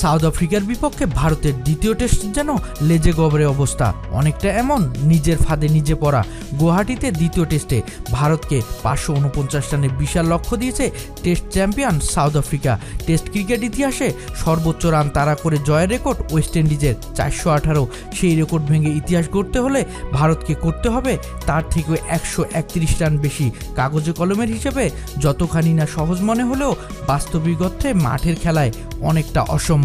South আফ্রিকার বিপক্ষে ভারতের দ্বিতীয় টেস্ট যেন লেজে গবরে অবস্থা। অনেকটা এমন, নিজের ফাঁদে নিজে পড়া। গুয়াহাটিতে দ্বিতীয় টেস্টে ভারতকে পাঁচশো উনপঞ্চাশ রানের বিশাল লক্ষ্য দিয়েছে test champion South Africa. Test cricket ইতিহাসে সর্বোচ্চ রান তাড়া করে জয়ের রেকর্ড ওয়েস্ট ইন্ডিজের চারশো আঠারো। সেই রেকর্ড ভেঙে ইতিহাস গড়তে হলে ভারতকে করতে হবে তার থেকেও একশো একত্রিশ রান বেশি। কাগজে কলমের হিসেবে যতখানি না সহজ মনে হলেও বাস্তবিক অর্থে মাঠের খেলায় অনেকটা অসম্ভব।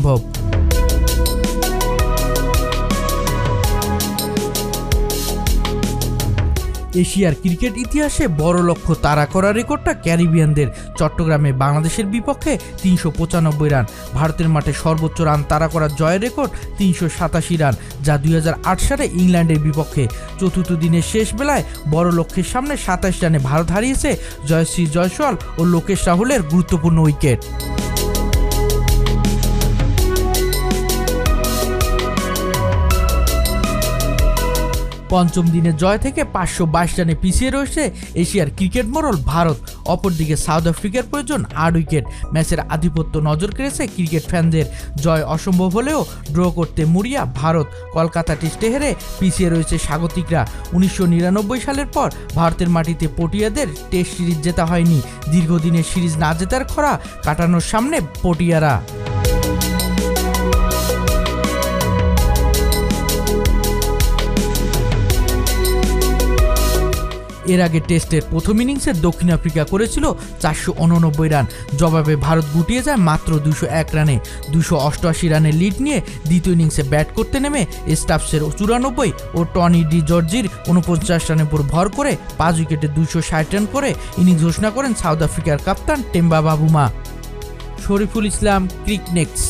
এশিয়ার ক্রিকেট ইতিহাসে বড় লক্ষ্য তাড়া করা রেকর্ডটা ক্যারিবিয়ানদের। চট্টগ্রামে বাংলাদেশের বিপক্ষে তিনশো পঁচানব্বই রান, ভারতের মাঠে সর্বোচ্চ রান তাড়া করার জয়ের রেকর্ড তিনশো সাতাশি রান, যা দুই হাজার আট সালে ইংল্যান্ডের বিপক্ষে। চতুর্থ দিনের শেষ বেলায় বড় লক্ষ্যের সামনে সাতাশ রানে ভারত হারিয়েছে জয়শ্রী জয়সওয়াল ও লোকেশ রাহুলের গুরুত্বপূর্ণ উইকেট। পঞ্চম দিনের জয় থেকে পাঁচশো বাইশ রানে পিছিয়ে রয়েছে এশিয়ার ক্রিকেট মোড়ল ভারত। অপরদিকে সাউথ আফ্রিকার প্রয়োজন আট উইকেট। ম্যাচের আধিপত্য নজর কেড়েছে ক্রিকেট ফ্যানদের। জয় অসম্ভব হলেও ড্র করতে মরিয়া ভারত। কলকাতা টেস্টে হেরে পিছিয়ে রয়েছে স্বাগতিকরা। উনিশশো নিরানব্বই সালের পর ভারতের মাটিতে পটিয়াদের টেস্ট সিরিজ জেতা হয়নি। দীর্ঘদিনের সিরিজ না জেতার খরা কাটানোর সামনে পটিয়ারা। এর আগে টেস্টের প্রথম ইনিংসে দক্ষিণ আফ্রিকা করেছিল চারশো উননব্বই রান। জবাবে ভারত গুটিয়ে যায় মাত্র দুশো এক রানে। দুশো অষ্টআশি রানের লিড নিয়ে দ্বিতীয় ইনিংসে ব্যাট করতে নেমে স্টাফসের চুরানব্বই ও টনি ডি জর্জির উনপঞ্চাশ রানের উপর ভর করে পাঁচ উইকেটে দুশো ষাট রান করে ইনিংস ঘোষণা করেন সাউথ আফ্রিকার কাপ্তান Temba Bavuma Shoriful Islam, cric next